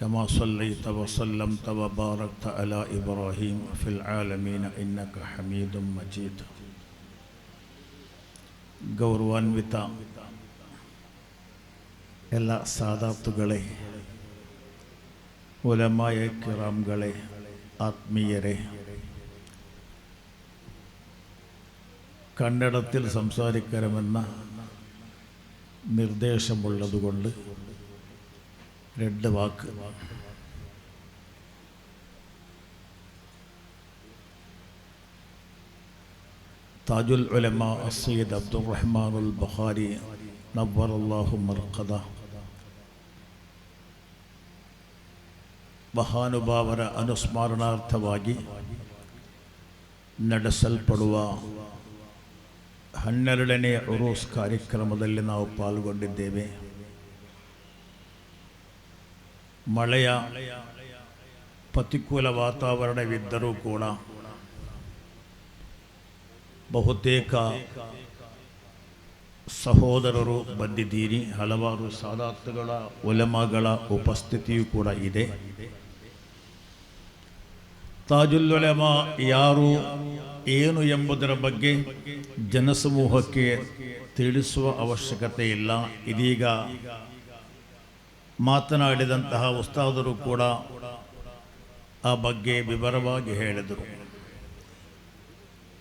كما صليت وسلمت وباركت على إبراهيم في العالمين إنك حميد مجيد. ഗൗരവാൻവിത എല്ലാ സാധാർത്ഥുകളെ ഉലമായ കിറാംകളെ ആത്മീയരെ കണ്ണടത്തിൽ സംസാരിക്കണമെന്ന നിർദ്ദേശമുള്ളതുകൊണ്ട് ரெண்டு ವಾಕ್. ತಾಜುಲ್ ಉಲಮಾ அசீத் ಅಬ್ದುಲ್ ரஹ்மானுல் பஹாரி நவ்வர் அல்லாஹு ಮಹಾನುಭಾವರ ಅನುಸ್ಮರಣಾರ್ಥವಾಗಿ ನಡೆಸಲ್ಪಡುವ ಹನ್ನೆರಡನೇ ಉರೂಸ್ ಕಾರ್ಯಕ್ರಮದಲ್ಲಿ ನಾವು ಪಾಲ್ಗೊಂಡಿದ್ದೇವೆ. ಮಳೆಯ ಪ್ರತಿಕೂಲ ವಾತಾವರಣವಿದ್ದರೂ ಕೂಡ ಬಹುತೇಕ ಸಹೋದರರು ಬಂದಿದ್ದೀರಿ. ಹಲವಾರು ಸಾದಾತುಗಳ ಒಲೆಮಗಳ ಉಪಸ್ಥಿತಿಯೂ ಕೂಡ ಇದೆ. ತಾಜುಲ್ ಒಲೆಮ ಯಾರು, ಏನು ಎಂಬುದರ ಬಗ್ಗೆ ಜನಸಮೂಹಕ್ಕೆ ತಿಳಿಸುವ ಅವಶ್ಯಕತೆ ಇಲ್ಲ ಇದೀಗ ಮಾತನಾಡಿದಂತಹ ಉಸ್ತಾದರು ಕೂಡ ಆ ಬಗ್ಗೆ ವಿವರವಾಗಿ ಹೇಳಿದರು.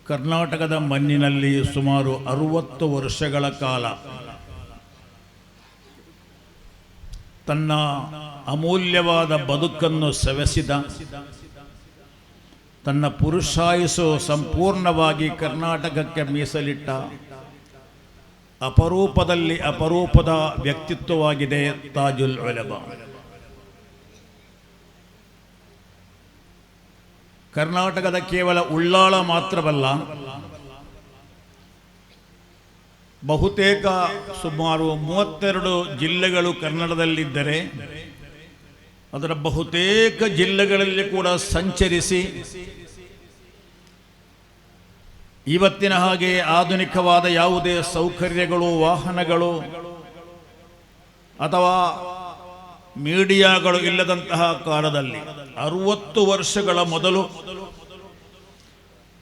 ಕರ್ನಾಟಕದ ಮಣ್ಣಿನಲ್ಲಿ ಸುಮಾರು ಅರುವತ್ತು ವರ್ಷಗಳ ಕಾಲ ತನ್ನ ಅಮೂಲ್ಯವಾದ ಬದುಕನ್ನು ಸವೆಸಿದ, ತನ್ನ ಪುರುಷಾಯಿಸು ಸಂಪೂರ್ಣವಾಗಿ ಕರ್ನಾಟಕಕ್ಕೆ ಮೀಸಲಿಟ್ಟ ಅಪರೂಪದಲ್ಲಿ ಅಪರೂಪದ ವ್ಯಕ್ತಿತ್ವವಾಗಿದೆ ತಾಜುಲ್ ಉಲಮ. ಕರ್ನಾಟಕದ ಕೇವಲ ಉಳ್ಳಾಳ ಮಾತ್ರವಲ್ಲ, ಬಹುತೇಕ ಸುಮಾರು ಮೂವತ್ತೆರಡು ಜಿಲ್ಲೆಗಳು ಕನ್ನಡದಲ್ಲಿದ್ದರೆ, ಅದರ ಬಹುತೇಕ ಜಿಲ್ಲೆಗಳಲ್ಲಿ ಕೂಡ ಸಂಚರಿಸಿ ಇವತ್ತಿನ ಹಾಗೆ ಆಧುನಿಕವಾದ ಯಾವುದೇ ಸೌಕರ್ಯಗಳು, ವಾಹನಗಳು ಅಥವಾ ಮೀಡಿಯಾಗಳು ಇಲ್ಲದಂತಹ ಕಾಲದಲ್ಲಿ ಅರುವತ್ತು ವರ್ಷಗಳ ಮೊದಲು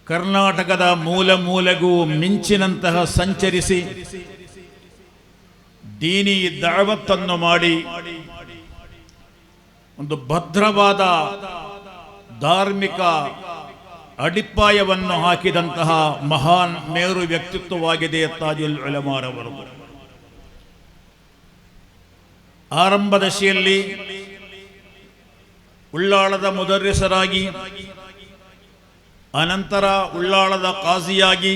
ಕರ್ನಾಟಕದ ಮೂಲ ಮೂಲೆಗೂ ಮಿಂಚಿನಂತಹ ಸಂಚರಿಸಿ ದೀನಿ ದಾವತ್ತನ್ನು ಮಾಡಿ ಒಂದು ಭದ್ರವಾದ ಧಾರ್ಮಿಕ ಅಡಿಪಾಯವನ್ನು ಹಾಕಿದಂತಹ ಮಹಾನ್ ಮೇರು ವ್ಯಕ್ತಿತ್ವವಾಗಿದೆ ತಾಜುಲ್ ಉಲಮಾರವರು. ಆರಂಭ ದಶೆಯಲ್ಲಿ ಉಳ್ಳಾಳದ ಮುದರ್ರಿಸರಾಗಿ, ಅನಂತರ ಉಳ್ಳಾಳದ ಕಾಜಿಯಾಗಿ,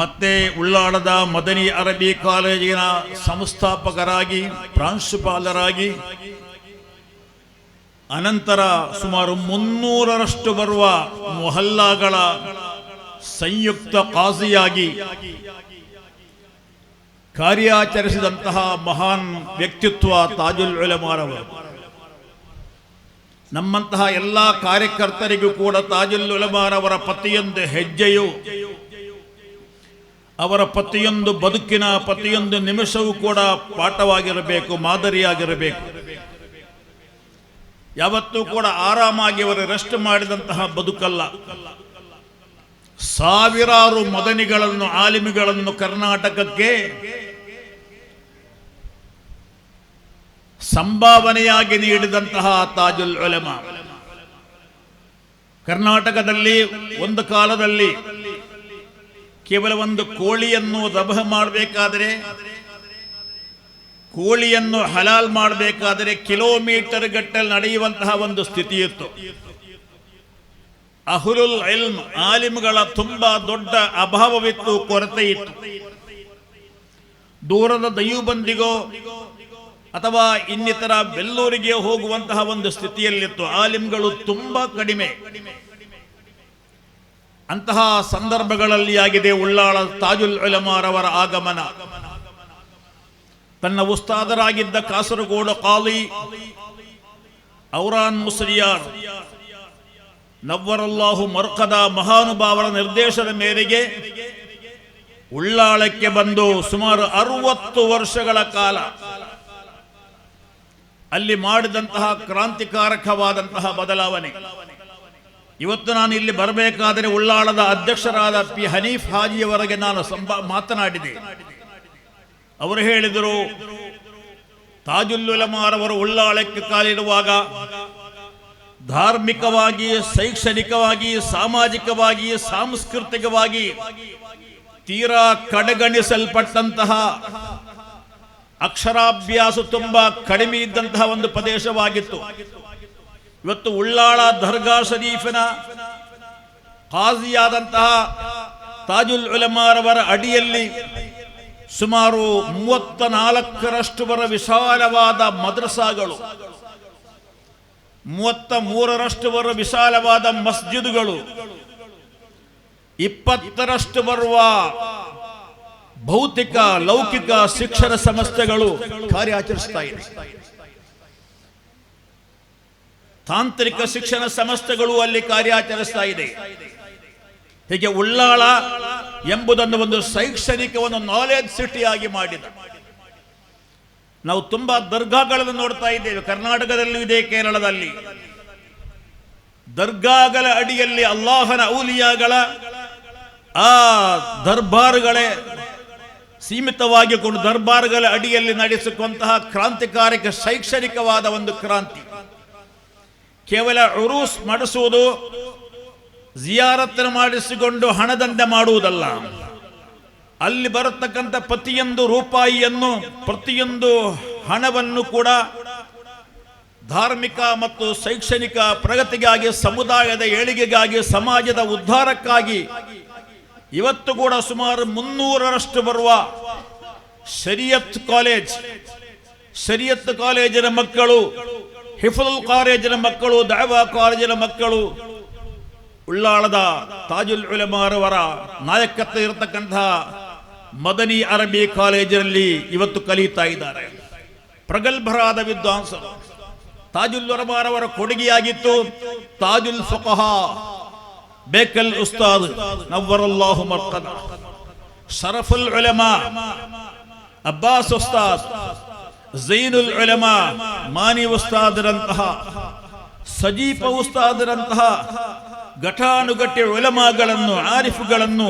ಮತ್ತೆ ಉಳ್ಳಾಳದ ಮದನಿ ಅರಬಿ ಕಾಲೇಜಿನ ಸಂಸ್ಥಾಪಕರಾಗಿ, ಪ್ರಾಂಶುಪಾಲರಾಗಿ ಅನಂತರ ಸುಮಾರು ಮುನ್ನೂರರಷ್ಟು ಬರುವ ಮೊಹಲ್ಲಾಗಳ ಸಂಯುಕ್ತ ಕಾಜಿಯಾಗಿ ಕಾರ್ಯಾಚರಿಸಿದಂತಹ ಮಹಾನ್ ವ್ಯಕ್ತಿತ್ವ ತಾಜುಲ್ ಉಲಮಾರವರು. ನಮ್ಮಂತಹ ಎಲ್ಲ ಕಾರ್ಯಕರ್ತರಿಗೂ ಕೂಡ ತಾಜುಲ್ ಉಲೆಮಾರ್ ಅವರ ಪತಿಯೊಂದು ಹೆಜ್ಜೆಯು, ಅವರ ಪತಿಯೊಂದು ಬದುಕಿನ ಪ್ರತಿಯೊಂದು ನಿಮಿಷವೂ ಕೂಡ ಪಾಠವಾಗಿರಬೇಕು, ಮಾದರಿಯಾಗಿರಬೇಕು. ಯಾವತ್ತೂ ಕೂಡ ಆರಾಮಾಗಿ ಅವರು ರೆಸ್ಟ್ ಮಾಡಿದಂತಹ ಬದುಕಲ್ಲ. ಸಾವಿರಾರು ಮದನಿಗಳನ್ನು, ಆಲಿಮಿಗಳನ್ನು ಕರ್ನಾಟಕಕ್ಕೆ ಸಂಭಾವನೆಯಾಗಿ ನೀಡಿದಂತಹ ತಾಜುಲ್ ಒಲೆಮ ಕರ್ನಾಟಕದಲ್ಲಿ ಒಂದು ಕಾಲದಲ್ಲಿ ಕೇವಲ ಒಂದು ಕೋಳಿಯನ್ನು ದಬಹ ಮಾಡಬೇಕಾದರೆ ಕೋಳಿಯನ್ನು ಹಲಾಲ್ ಮಾಡಬೇಕಾದರೆ ಕಿಲೋಮೀಟರ್ ಗಟ್ಟಲೆ ನಡೆಯುವಂತಹ ಒಂದು ಸ್ಥಿತಿ ಇತ್ತು ಅಹುರುಲ್ ಇಲ್ಮ್ ಆಲಿಮ್ಗಳ ತುಂಬಾ ದೊಡ್ಡ ಅಭಾವವಿತ್ತು ಕೊರತೆ ಇತ್ತು ದೂರದ ದೈವಬಂದಿಗೋ ಅಥವಾ ಇನ್ನಿತರ ಬೆಲ್ಲೂರಿಗೆ ಹೋಗುವಂತಹ ಒಂದು ಸ್ಥಿತಿಯಲ್ಲಿತ್ತು. ಆಲಿಮ್ಗಳು ತುಂಬಾ ಕಡಿಮೆ. ಅಂತಹ ಸಂದರ್ಭಗಳಲ್ಲಿ ಆಗಿದೆ ಉಳ್ಳಾಳ ತಾಜುಲ್ ಉಲಮಾರವರ ಆಗಮನ. ತನ್ನ ಉಸ್ತಾದರಾಗಿದ್ದ ಕಾಸರಗೋಡು ಕಾಲಿ, ಔರಾನ್ ಮುಸ್ಲಿಯಾರ್, ನವ್ವರಲ್ಲಾಹು ಮರ್ಕದ ಮಹಾನುಭಾವರ ನಿರ್ದೇಶದ ಮೇರೆಗೆ ಉಳ್ಳಾಳಕ್ಕೆ ಬಂದು ಸುಮಾರು ಅರುವತ್ತು ವರ್ಷಗಳ ಕಾಲ ಅಲ್ಲಿ ಮಾಡಿದಂತಹ ಕ್ರಾಂತಿಕಾರಕವಾದಂತಹ ಬದಲಾವಣೆ. ಇವತ್ತು ನಾನು ಇಲ್ಲಿ ಬರಬೇಕಾದರೆ ಉಳ್ಳಾಳದ ಅಧ್ಯಕ್ಷರಾದ ಪಿ ಹನೀಫ್ ಹಾಜಿಯವರೆಗೆ ನಾನು ಸಂಬ ಮಾತನಾಡಿದೆ. ಅವರು ಹೇಳಿದರು, ತಾಜುಲ್ಲುಲಮಾರವರು ಉಳ್ಳಾಳಕ್ಕೆ ಕಾಲಿಡುವಾಗ ಧಾರ್ಮಿಕವಾಗಿ ಶೈಕ್ಷಣಿಕವಾಗಿ ಸಾಮಾಜಿಕವಾಗಿ ಸಾಂಸ್ಕೃತಿಕವಾಗಿ ತೀರಾ ಕಡೆಗಣಿಸಲ್ಪಟ್ಟಂತಹ ಅಕ್ಷರಾಭ್ಯಾಸ ತುಂಬಾ ಕಡಿಮೆ ಇದ್ದಂತಹ ಒಂದು ಪ್ರದೇಶವಾಗಿತ್ತು. ಇವತ್ತು ಉಳ್ಳಾಳ ದರ್ಗಾ ಶರೀಫಿನ ಕಾಜಿಯಾದಂತಹ ತಾಜುಲ್ ಉಲಮಾರವರ ಅಡಿಯಲ್ಲಿ ಸುಮಾರು ಮೂವತ್ತ ನಾಲ್ಕರಷ್ಟು ಬರ ವಿಶಾಲವಾದ ಮದ್ರಸಾಗಳು ಮೂವತ್ತ ಮೂರರಷ್ಟು ಬರುವ ವಿಶಾಲವಾದ ಮಸ್ಜಿದ್ಗಳು, ಇಪ್ಪತ್ತರಷ್ಟು ಬರುವ ಭೌತಿಕ, ಲೌಕಿಕ ಶಿಕ್ಷಣ ಸಂಸ್ಥೆಗಳು ಕಾರ್ಯಾಚರಿಸ್ತಾ ಇದೆ. ತಾಂತ್ರಿಕ ಶಿಕ್ಷಣ ಸಂಸ್ಥೆಗಳು ಅಲ್ಲಿ ಕಾರ್ಯಾಚರಿಸ್ತಾ ಇದೆ. ಹೀಗೆ ಉಳ್ಳಾಳ ಎಂಬುದನ್ನು ಒಂದು ಶೈಕ್ಷಣಿಕ ಒಂದು ನಾಲೆಜ್ ಸಿಟಿಯಾಗಿ ಮಾಡಿದ. ನಾವು ತುಂಬಾ ದರ್ಗಾಗಳನ್ನು ನೋಡ್ತಾ ಇದ್ದೇವೆ. ಕರ್ನಾಟಕದಲ್ಲೂ ಇದೆ, ಕೇರಳದಲ್ಲಿ. ದರ್ಗಾಗಳ ಅಡಿಯಲ್ಲಿ ಅಲ್ಲಾಹನ ಔಲಿಯಾಗಳ ಆ ದರ್ಬಾರ್ಗಳೇ ಸೀಮಿತವಾಗಿ ಕೊಂಡು ದರ್ಬಾರ್ಗಳ ಅಡಿಯಲ್ಲಿ ನಡೆಸಿಕೊಂತಹ ಕ್ರಾಂತಿಕಾರಿಕ ಶೈಕ್ಷಣಿಕವಾದ ಒಂದು ಕ್ರಾಂತಿ. ಕೇವಲ ಉರೂಸ್ ಮಾಡಿಸುವುದು ಜಿಯಾರತ್ತನ್ನು ಮಾಡಿಸಿಕೊಂಡು ಹಣದಂತೆ ಮಾಡುವುದಲ್ಲ. ಅಲ್ಲಿ ಬರತಕ್ಕಂಥ ಪ್ರತಿಯೊಂದು ರೂಪಾಯಿಯನ್ನು, ಪ್ರತಿಯೊಂದು ಹಣವನ್ನು ಕೂಡ ಧಾರ್ಮಿಕ ಮತ್ತು ಶೈಕ್ಷಣಿಕ ಪ್ರಗತಿಗಾಗಿ, ಸಮುದಾಯದ ಏಳಿಗೆಗಾಗಿ, ಸಮಾಜದ ಉದ್ಧಾರಕ್ಕಾಗಿ ಇವತ್ತು ಕೂಡ ಸುಮಾರು ಮುನ್ನೂರರಷ್ಟು ಬರುವ ಶರಿಯತ್ ಕಾಲೇಜ್, ಶರಿಯತ್ ಕಾಲೇಜಿನ ಮಕ್ಕಳು ಹಿಫುಲ್ ಕಾಲೇಜಿನ ಮಕ್ಕಳು, ದಾವಾ ಕಾಲೇಜಿನ ಮಕ್ಕಳು ಉಳ್ಳಾಳದ ತಾಜುಲ್ ಉಲಮಾರವರ ನಾಯಕತ್ವ ಇರತಕ್ಕಂತಹ ಮದನಿ ಅರಬಿ ಕಾಲೇಜಿನಲ್ಲಿ ಇವತ್ತು ಕಲಿಯುತ್ತಾ ಇದ್ದಾರೆ. ಪ್ರಗಲ್ಭರಾದ ವಿದ್ವಾಂಸರು, ತಾಜುಲ್ ಉಲಮಾರವರ ಕೊಡುಗೆಯಾಗಿತ್ತು ತಾಜುಲ್ ಫುಕಹ ಬೇಕಲ್ ಉಸ್ತಾದ್ ನವ್ವರಲ್ಲಾಹು ಮರ್ಕದ. ಶರಫುಲ್ ಉಲಮಾ, ಅಬ್ಬಾಸ್ ಉಸ್ತಾದ್ ಜೈನುಲ್ ಉಲಮಾ, ಮಾನಿ ಉಸ್ತಾದರಂತಹ ಸಜೀಫ ಉಸ್ತಾದರಂತಹ ಘಟಾನುಘಟಿ ಉಲಮಾಗಳನ್ನು, ಆರಿಫುಗಳನ್ನು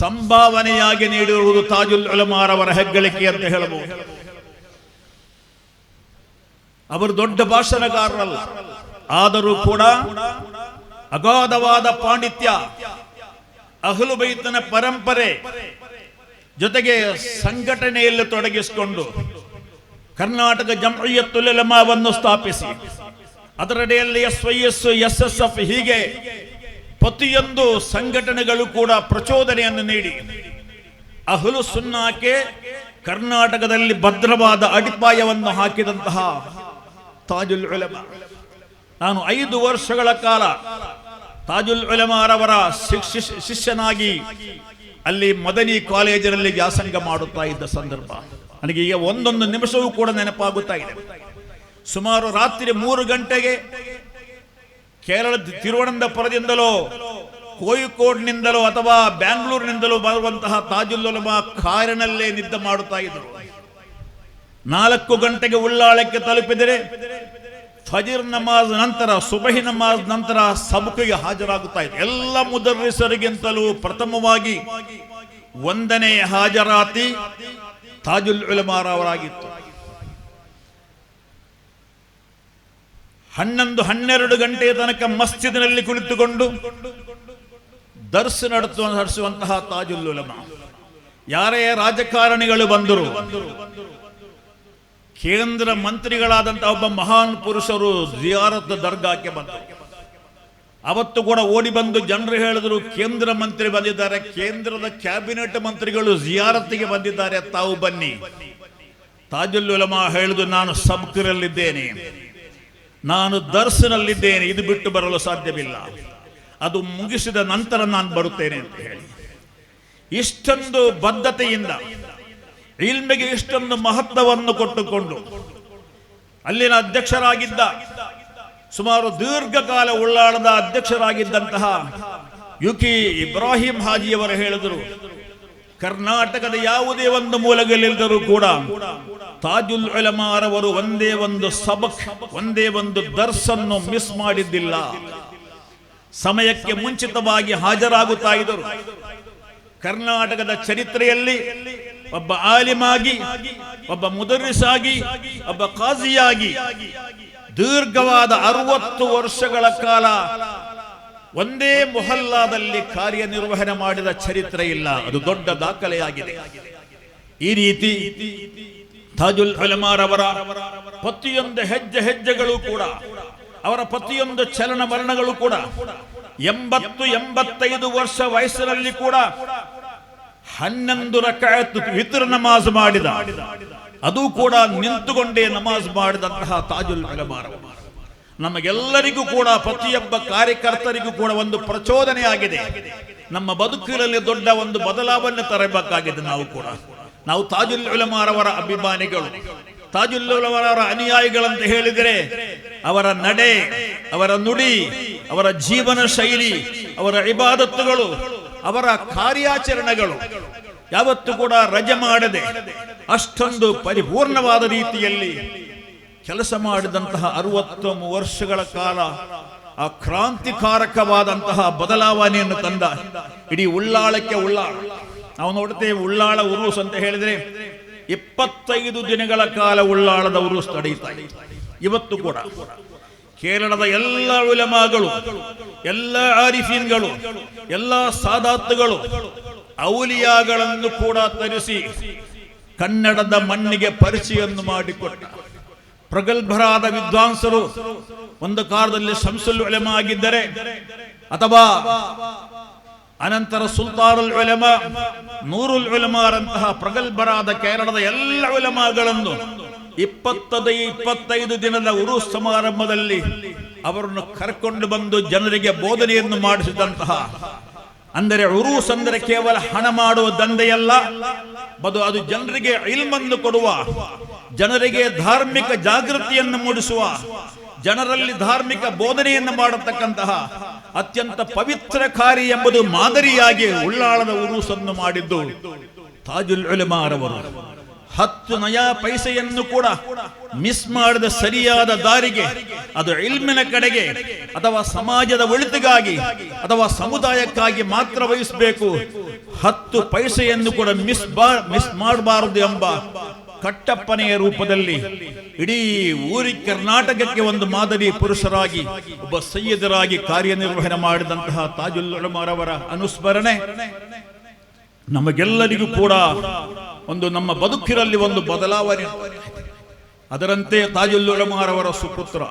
ಸಂಭಾವನೆಯಾಗಿ ನೀಡಿರುವುದು ತಾಜುಲ್ ಒಲಮಾರವರ ಹೆಗ್ಗಳಿಕೆ ಅಂತ ಹೇಳಬಹುದು. ಅವರು ದೊಡ್ಡ ಭಾಷಣಗಾರರಲ್ಲ. ಆದರೂ ಕೂಡ ಅಗಾಧವಾದ ಪಾಂಡಿತ್ಯ, ಅಹಲು ಬೈತನ ಪರಂಪರೆ ಜೊತೆಗೆ ಸಂಘಟನೆಯಲ್ಲಿ ತೊಡಗಿಸಿಕೊಂಡು ಕರ್ನಾಟಕ ಜಂಹಿಯತ್ತುಲಮಾವನ್ನು ಸ್ಥಾಪಿಸಿ. ಅದರಡಿಯಲ್ಲಿ S Y S S S F ಹೀಗೆ ಪ್ರತಿಯೊಂದು ಸಂಘಟನೆಗಳು ಕೂಡ ಪ್ರಚೋದನೆಯನ್ನು ನೀಡಿ. ಅಹಲು ಸುನ್ನಾಕೆ ಕರ್ನಾಟಕದಲ್ಲಿ ಭದ್ರವಾದ ಅಡಿಪಾಯವನ್ನು ಹಾಕಿದಂತಹ ತಾಜುಲ್ ಉಲಮ. ನಾನು ಐದು ವರ್ಷಗಳ ಕಾಲ ತಾಜುಲ್ ಉಲಮಾರವರ ಶಿಷ್ಯನಾಗಿ ಅಲ್ಲಿ ಮದನಿ ಕಾಲೇಜಿನಲ್ಲಿ ವ್ಯಾಸಂಗ ಮಾಡುತ್ತಾ ಇದ್ದ ಸಂದರ್ಭ. ನನಗೆ ಈಗ ಒಂದೊಂದು ನಿಮಿಷವೂ ಕೂಡ ನೆನಪಾಗುತ್ತಾ ಇದೆ. ಸುಮಾರು ರಾತ್ರಿ ಮೂರು ಗಂಟೆಗೆ ಕೇರಳದ ತಿರುವನಂತಪುರದಿಂದಲೋ ಕೋಯಿಕೋಡ್ನಿಂದಲೋ ಅಥವಾ ಬ್ಯಾಂಗ್ಳೂರಿನಿಂದಲೋ ಬರುವಂತಹ ತಾಜುಲ್ ಉಲಮಾ ಕಾರಿನಲ್ಲೇ ನಿದ್ದೆ ಮಾಡುತ್ತಾ ಇದ್ದರು. ನಾಲ್ಕು ಗಂಟೆಗೆ ಉಳ್ಳಾಳಕ್ಕೆ ತಲುಪಿದರೆ ಫಜೀರ್ ನಮಾಜ್ ನಂತರ, ಸುಬಹಿ ನಮಾಜ್ ನಂತರ ಸಬಕಿಗೆ ಹಾಜರಾಗುತ್ತಾ ಇದೆ ಎಲ್ಲ ಮುದರ್ರಿಸರಿಗಿಂತಲೂ ಪ್ರಥಮವಾಗಿ ಒಂದನೇ ಹಾಜರಾತಿ ತಾಜುಲ್ ಉಲಮಾರ ಹನ್ನೊಂದು ಹನ್ನೆರಡು ಗಂಟೆಯ ತನಕ ಮಸ್ಜಿದಿನಲ್ಲಿ ಕುಳಿತುಕೊಂಡು ದರ್ಸ್ ನಡೆಸುವ ನಡೆಸುವಂತಹ ತಾಜುಲ್ ಉಲಮಾ. ಯಾರೇ ರಾಜಕಾರಣಿಗಳು ಬಂದರು, ಕೇಂದ್ರ ಮಂತ್ರಿಗಳಾದಂತಹ ಒಬ್ಬ ಮಹಾನ್ ಪುರುಷರು ಜಿಯಾರತ್ ದರ್ಗಾಕ್ಕೆ ಬಂದರು. ಅವತ್ತು ಕೂಡ ಓಡಿ ಬಂದು ಜನರು ಹೇಳಿದ್ರು, ಕೇಂದ್ರ ಮಂತ್ರಿ ಬಂದಿದ್ದಾರೆ, ಕೇಂದ್ರದ ಕ್ಯಾಬಿನೆಟ್ ಮಂತ್ರಿಗಳು ಜಿಯಾರತ್ಗೆ ಬಂದಿದ್ದಾರೆ, ತಾವು ಬನ್ನಿ. ತಾಜುಲ್ಲುಲಮ ಹೇಳಿದು ನಾನು ಸಬ್ಕರಲ್ಲಿದ್ದೇನೆ ನಾನು ದರ್ಸ್ನಲ್ಲಿದ್ದೇನೆ ಇದು ಬಿಟ್ಟು ಬರಲು ಸಾಧ್ಯವಿಲ್ಲ. ಅದು ಮುಗಿಸಿದ ನಂತರ ನಾನು ಬರುತ್ತೇನೆ ಅಂತ ಹೇಳಿ. ಇಷ್ಟೊಂದು ಬದ್ಧತೆಯಿಂದ, ಇಲ್ಮೆಗೆ ಇಷ್ಟೊಂದು ಮಹತ್ವವನ್ನು ಕೊಟ್ಟುಕೊಂಡು, ಅಲ್ಲಿನ ಅಧ್ಯಕ್ಷರಾಗಿದ್ದ, ಸುಮಾರು ದೀರ್ಘಕಾಲ ಉಳ್ಳಾಡದ ಅಧ್ಯಕ್ಷರಾಗಿದ್ದಂತಹ ಯುಕಿ ಇಬ್ರಾಹಿಂ ಹಾಜಿಯವರು ಹೇಳಿದರು ಕರ್ನಾಟಕದ ಯಾವುದೇ ಒಂದು ಮೂಲಗಳಿಲ್ಲದರೂ ಕೂಡ ತಾಜುಲ್ ಅಲಮಾರವರು ಒಂದೇ ಒಂದು ಸಬಕ್, ಒಂದೇ ಒಂದು ದರ್ಸನ್ನು ಮಿಸ್ ಮಾಡಿದ್ದಿಲ್ಲ. ಸಮಯಕ್ಕೆ ಮುಂಚಿತವಾಗಿ ಹಾಜರಾಗುತ್ತಾ ಇದ್ದರು. ಕರ್ನಾಟಕದ ಚರಿತ್ರೆಯಲ್ಲಿ ಒಬ್ಬ ಆಲಿಮಾಗಿ, ಒಬ್ಬ ಮುದರಿಸಾಗಿ ಒಬ್ಬ ಕಾಜಿಯಾಗಿ ದೀರ್ಘವಾದ ಅರವತ್ತು ವರ್ಷಗಳ ಕಾಲ ಒಂದೇ ಮೊಹಲ್ಲಾದಲ್ಲಿ ಕಾರ್ಯನಿರ್ವಹಣೆ ಮಾಡಿದ ಚರಿತ್ರೆ ಇಲ್ಲ. ಅದು ದೊಡ್ಡ ದಾಖಲೆಯಾಗಿದೆ. ಈ ರೀತಿ ತಾಜುಲ್ ಅಲಮಾರವರ ಪ್ರತಿಯೊಂದು ಹೆಜ್ಜೆ ಹೆಜ್ಜೆಗಳು ಕೂಡ, ಅವರ ಪ್ರತಿಯೊಂದು ಚಲನ ಮರಣಗಳು ಕೂಡ, ಎಂಬತ್ತು ಎಂಬತ್ತೈದು ವರ್ಷ ವಯಸ್ಸಿನಲ್ಲಿ ಕೂಡ ಹನ್ನೊಂದು ರಕಾಯತ್ ವಿತ್ರ ನಮಾಜ್ ಮಾಡಿದ. ಅದು ಕೂಡ ನಿಂತುಕೊಂಡೇ ನಮಾಜ್ ಮಾಡಿದಂತಹ ತಾಜುಲ್ ಅಲಮಾರವ ನಮಗೆಲ್ಲರಿಗೂ ಕೂಡ, ಪ್ರತಿಯೊಬ್ಬ ಕಾರ್ಯಕರ್ತರಿಗೂ ಕೂಡ ಒಂದು ಪ್ರಚೋದನೆ ಆಗಿದೆ ನಮ್ಮ ಬದುಕಿನಲ್ಲಿ ದೊಡ್ಡ ಒಂದು ಬದಲಾವಣೆ ತರಬೇಕಾಗಿದೆ ನಾವು ಕೂಡ. ನಾವು ತಾಜುಲ್ ಉಲಮಾರವರ ಅಭಿಮಾನಿಗಳು. ತಾಜುಲ್ ಉಲಮಾರವರ ಅನುಯಾಯಿಗಳಂತ ಹೇಳಿದರೆ, ಅವರ ನಡೆ, ಅವರ ನುಡಿ, ಅವರ ಜೀವನ ಶೈಲಿ, ಅವರ ಇಬಾದತ್ತುಗಳು, ಅವರ ಕಾರ್ಯಾಚರಣೆಗಳು ಯಾವತ್ತು ಕೂಡ ರಜೆ ಮಾಡದೆ, ಅಷ್ಟೊಂದು ಪರಿಪೂರ್ಣವಾದ ರೀತಿಯಲ್ಲಿ ಕೆಲಸ ಮಾಡಿದಂತಹ ಅರವತ್ತು ವರ್ಷಗಳ ಕಾಲ ಆ ಕ್ರಾಂತಿಕಾರಕವಾದಂತಹ ಬದಲಾವಣೆಯನ್ನು ತಂದ. ಇಡೀ ಉಳ್ಳಾಳಕ್ಕೆ ಉಳ್ಳಾಳ. ನಾವು ನೋಡ್ತೇವೆ ಉಳ್ಳಾಳ ಉರುಸ್ ಅಂತ ಹೇಳಿದ್ರೆ ಇಪ್ಪತ್ತೈದು ದಿನಗಳ ಕಾಲ ಉಳ್ಳಾಳದ ಉರುಸ್ ನಡೆಯುತ್ತಾ ಇವತ್ತು ಕೂಡ. ಕೇರಳದ ಎಲ್ಲ ಉಲಮಾಗಳು, ಎಲ್ಲ ಆರಿಫಿನ್ಗಳು, ಎಲ್ಲ ಸಾದಾತ್ಗಳು ಔಲಿಯಾಗಳನ್ನು ಕೂಡ ತರಿಸಿ ಕನ್ನಡದ ಮಣ್ಣಿಗೆ ಪರಿಚಯನ್ನು ಮಾಡಿಕೊಟ್ಟ. ಪ್ರಗಲ್ಭರಾದ ವಿದ್ವಾಂಸರು, ಒಂದು ಕಾಲದಲ್ಲಿ ಶಂಸುಲ್ ಉಲೆಮ ಆಗಿದ್ದರೆ, ಅಥವಾ ಅನಂತರ ಸುಲ್ತಾನುಲ್ ಉಲೆಮ, ನೂರುಲ್ ಒಲೆಮಾರಂತಹ ಪ್ರಗಲ್ಭರಾದ ಕೇರಳದ ಎಲ್ಲ ಉಲೆಮಾಗಳನ್ನು ಇಪ್ಪತ್ತದ ಇಪ್ಪತ್ತೈದು ದಿನದ ಉರು ಸಮಾರಂಭದಲ್ಲಿ ಅವರನ್ನು ಕರ್ಕೊಂಡು ಬಂದು ಜನರಿಗೆ ಬೋಧನೆಯನ್ನು ಮಾಡಿಸಿದಂತಹ, ಅಂದರೆ ಉರೂಸ್ ಅಂದರೆ ಕೇವಲ ಹಣ ಮಾಡುವ ದಂಧೆಯಲ್ಲ, ಬದು ಅದು ಜನರಿಗೆ ಇಲ್ಮನ್ನು ಕೊಡುವ ಜನರಿಗೆ ಧಾರ್ಮಿಕ ಜಾಗೃತಿಯನ್ನು ಮೂಡಿಸುವ, ಜನರಲ್ಲಿ ಧಾರ್ಮಿಕ ಬೋಧನೆಯನ್ನು ಮಾಡತಕ್ಕಂತಹ ಅತ್ಯಂತ ಪವಿತ್ರ ಕಾರ್ಯ ಎಂಬುದು ಮಾದರಿಯಾಗಿ ಉಳ್ಳಾಳದ ಉರುಸನ್ನು ಮಾಡಿದ್ದು ತಾಜುಲ್ ಅಲಿಮಾರವರು ಹತ್ತು ನಯಾ ಪೈಸೆಯನ್ನು ಕೂಡ ಮಿಸ್ ಮಾಡಿದ ಸರಿಯಾದ ದಾರಿಗೆ, ಅದು ಇಲ್ಮಿನ ಕಡೆಗೆ ಅಥವಾ ಸಮಾಜದ ಒಳಿತಿಗಾಗಿ ಅಥವಾ ಸಮುದಾಯಕ್ಕಾಗಿ ಮಾತ್ರ ವಹಿಸಬೇಕು. ಹತ್ತು ಪೈಸೆಯನ್ನು ಕೂಡ ಮಿಸ್ ಮಿಸ್ ಮಾಡಬಾರದು ಎಂಬ ಕಟ್ಟಪ್ಪನೆಯ ರೂಪದಲ್ಲಿ ಇಡೀ ಊರಿ ಕರ್ನಾಟಕಕ್ಕೆ ಒಂದು ಮಾದರಿ ಪುರುಷರಾಗಿ, ಒಬ್ಬ ಸೈಯದರಾಗಿ ಕಾರ್ಯನಿರ್ವಹಣೆ ಮಾಡಿದಂತಹ ತಾಜುಲ್ ಅನುಸ್ಮರಣೆ ನಮಗೆಲ್ಲರಿಗೂ ಕೂಡ ಒಂದು ನಮ್ಮ ಬದುಕಿನಲ್ಲಿ ಒಂದು ಬದಲಾವಣೆ ಅದರಂತೆ ತಾಜುಲ್ ಸುಪುತ್ರ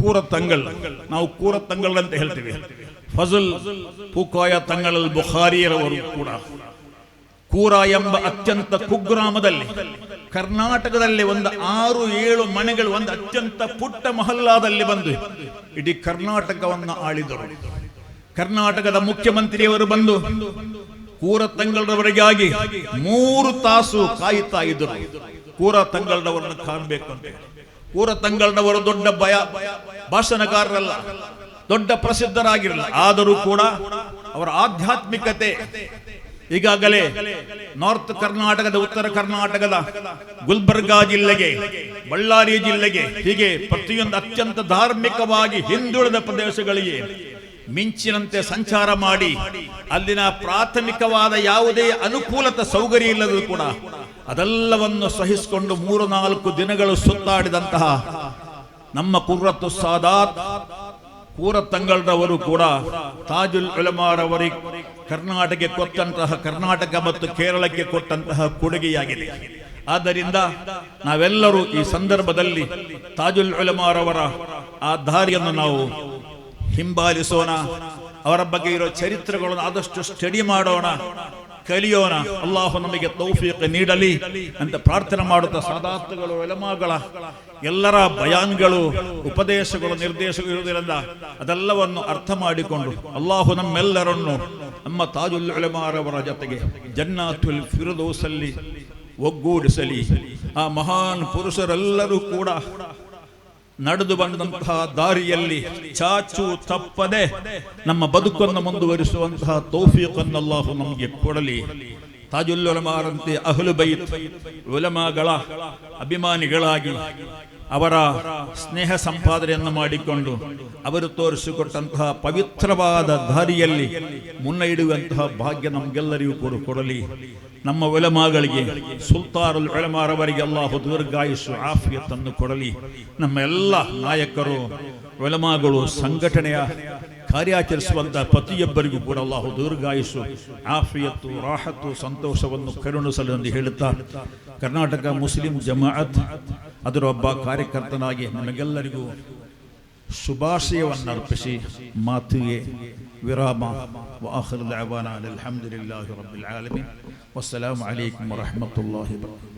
ಕೂರ ತಂಗಲ್, ನಾವು ಕೂರ ತಂಗಲ್ ಅಂತ ಹೇಳ್ತೀವಿ. ಫಜಲ್ ಪೂಕಾಯ ತಂಗಳಲ್ ಬುಖಾರಿಯರವರು ಕೂಡ. ಕೂರ ಎಂಬ ಅತ್ಯಂತ ಕುಗ್ರಾಮದಲ್ಲಿ, ಕರ್ನಾಟಕದಲ್ಲಿ ಒಂದು ಆರು ಏಳು ಮನೆಗಳು, ಒಂದು ಅತ್ಯಂತ ಪುಟ್ಟ ಮಹಲ್ಲಾದಲ್ಲಿ ಬಂದು ಇಡೀ ಕರ್ನಾಟಕವನ್ನು ಆಳಿದರು. ಕರ್ನಾಟಕದ ಮುಖ್ಯಮಂತ್ರಿಯವರು ಬಂದು ಕೂರ ತಂಗಳವರಿಗಾಗಿ ಮೂರು ತಾಸು ಕಾಯುತ್ತಾ ಇದ್ದರು. ಕೂರ ತಂಗಳವರನ್ನು ಕಾಣಬೇಕು ಅಂತ. ಕೂರ ತಂಗಳವರು ದೊಡ್ಡ ಭಯ, ಭಾಷಣಕಾರರಲ್ಲ, ದೊಡ್ಡ ಪ್ರಸಿದ್ಧರಾಗಿರಲ್ಲ ಆದರೂ ಕೂಡ ಅವರ ಆಧ್ಯಾತ್ಮಿಕತೆ ಈಗಾಗಲೇ ನಾರ್ತ್ ಕರ್ನಾಟಕದ, ಉತ್ತರ ಕರ್ನಾಟಕದ ಗುಲ್ಬರ್ಗಾ ಜಿಲ್ಲೆಗೆ, ಬಳ್ಳಾರಿ ಜಿಲ್ಲೆಗೆ ಹೀಗೆ ಪ್ರತಿಯೊಂದು ಅತ್ಯಂತ ಧಾರ್ಮಿಕವಾಗಿ ಹಿಂದುಳಿದ ಪ್ರದೇಶಗಳಿಗೆ ಮಿಂಚಿನಂತೆ ಸಂಚಾರ ಮಾಡಿ ಅಲ್ಲಿನ ಪ್ರಾಥಮಿಕವಾದ ಯಾವುದೇ ಅನುಕೂಲತ ಸೌಕರ್ಯ ಇಲ್ಲದರೂ ಕೂಡ ಅದೆಲ್ಲವನ್ನು ಸಹಿಸಿಕೊಂಡು ಮೂರು ನಾಲ್ಕು ದಿನಗಳು ಸುತ್ತಾಡಿದಂತಹ ನಮ್ಮ ಕುರ್ರತ್ತು ಸಾದಾತ್ ಕೂರ ತಂಗಳರವರು ಕೂಡ ತಾಜುಲ್ ಉಲಮಾರವರಿಗೆ ಕರ್ನಾಟಕಕ್ಕೆ ಕೊಟ್ಟಂತಹ, ಕರ್ನಾಟಕ ಮತ್ತು ಕೇರಳಕ್ಕೆ ಕೊಟ್ಟಂತಹ ಕೊಡುಗೆಯಾಗಿದೆ. ಆದ್ದರಿಂದ ನಾವೆಲ್ಲರೂ ಈ ಸಂದರ್ಭದಲ್ಲಿ ತಾಜುಲ್ ಉಲಮಾರವರ ಆ ದಾರಿಯನ್ನು ನಾವು ಹಿಂಬಾಲಿಸೋಣ, ಅವರ ಬಗ್ಗೆ ಇರೋ ಚರಿತ್ರೆಗಳನ್ನು ಆದಷ್ಟು ಸ್ಟಡಿ ಮಾಡೋಣ. ಕಲಿಯೋಣ. ಅಲ್ಲಾಹು ನಮಗೆ ತೌಫೀಕ್ ನೀಡಲಿ ಅಂತ ಪ್ರಾರ್ಥನೆ ಮಾಡುತ್ತಾ ಸಾಧಾರ್ಥಗಳು ಎಲಮಾಗಳ ಎಲ್ಲರ ಬಯಾನ್ಗಳು, ಉಪದೇಶಗಳು ನಿರ್ದೇಶಗಳು ಇರುವುದರಿಂದ ಅದೆಲ್ಲವನ್ನು ಅರ್ಥ ಮಾಡಿಕೊಂಡು ಅಲ್ಲಾಹು ನಮ್ಮೆಲ್ಲರನ್ನು, ನಮ್ಮ ತಾಜುಲ್ ಉಲಮಾರವರ ಜೊತೆಗೆ ಜನ್ನಾಥುಲ್ ಫಿರುದೋಸಲ್ಲಿ ಒಗ್ಗೂಡಿಸಲಿ. ಆ ಮಹಾನ್ ಪುರುಷರೆಲ್ಲರೂ ಕೂಡ ನಡೆದು ಬಂದಂತಹ ದಾರಿಯಲ್ಲಿ ಚಾಚು ತಪ್ಪದೆ ನಮ್ಮ ಬದುಕನ್ನು ಮುಂದುವರಿಸುವಂತಹ ತೌಫೀಕನ್ನು ಅಲ್ಲಾಹು ನಮಗೆ ಕೊಡಲಿ. ತಾಜುಲ್ಲುಲಮಾರಂತೆ ಅಹಲು ಬೈತ್ ಉಲಮಾಗಳ ಅಭಿಮಾನಿಗಳಾಗಿ ಅವರ ಸ್ನೇಹ ಸಂಪಾದನೆಯನ್ನು ಮಾಡಿಕೊಂಡು ಅವರು ತೋರಿಸಿಕೊಟ್ಟಂತಹ ಪವಿತ್ರವಾದ ದಾರಿಯಲ್ಲಿ ಮುನ್ನಡೆಯುವಂತಹ ಭಾಗ್ಯ ನಮಗೆಲ್ಲರಿಗೂ ಕೂಡ ಕೊಡಲಿ. ನಮ್ಮ ಒಲಮಾಗಳಿಗೆ ಸುಲ್ತಾರುಲ್ ಒಲಮಾರವರಿಗೆ ಅಲ್ಲಾಹು ದೀರ್ಘಾಯುಷು ಆಫಿಯತ್ತನ್ನು ಕೊಡಲಿ. ನಮ್ಮ ಎಲ್ಲ ನಾಯಕರು ಒಲಮಾಗಳು ಸಂಘಟನೆಯ ಕಾರ್ಯಾಚರಿಸುವಂತಹ ಪ್ರತಿಯೊಬ್ಬರಿಗೂ ಕೂಡ ಅಲ್ಲಾಹು ದೀರ್ಘಾಯುಷು ಆಫಿಯತ್ತು, ರಾಹತ್ತು, ಸಂತೋಷವನ್ನು ಕರುಣಿಸಲು ಎಂದು ಹೇಳುತ್ತಾ, ಕರ್ನಾಟಕ ಮುಸ್ಲಿಂ ಜಮಾಅತ್ ಅದರ ಒಬ್ಬ ಕಾರ್ಯಕರ್ತನಾಗಿ ನಮಗೆಲ್ಲರಿಗೂ ಶುಭಾಶಯವನ್ನು ಅರ್ಪಿಸಿ ಮಾತಿಗೆ وراما وآخر دعوانا للحمد لله رب العالمين والسلام عليكم ورحمة الله وبركاته.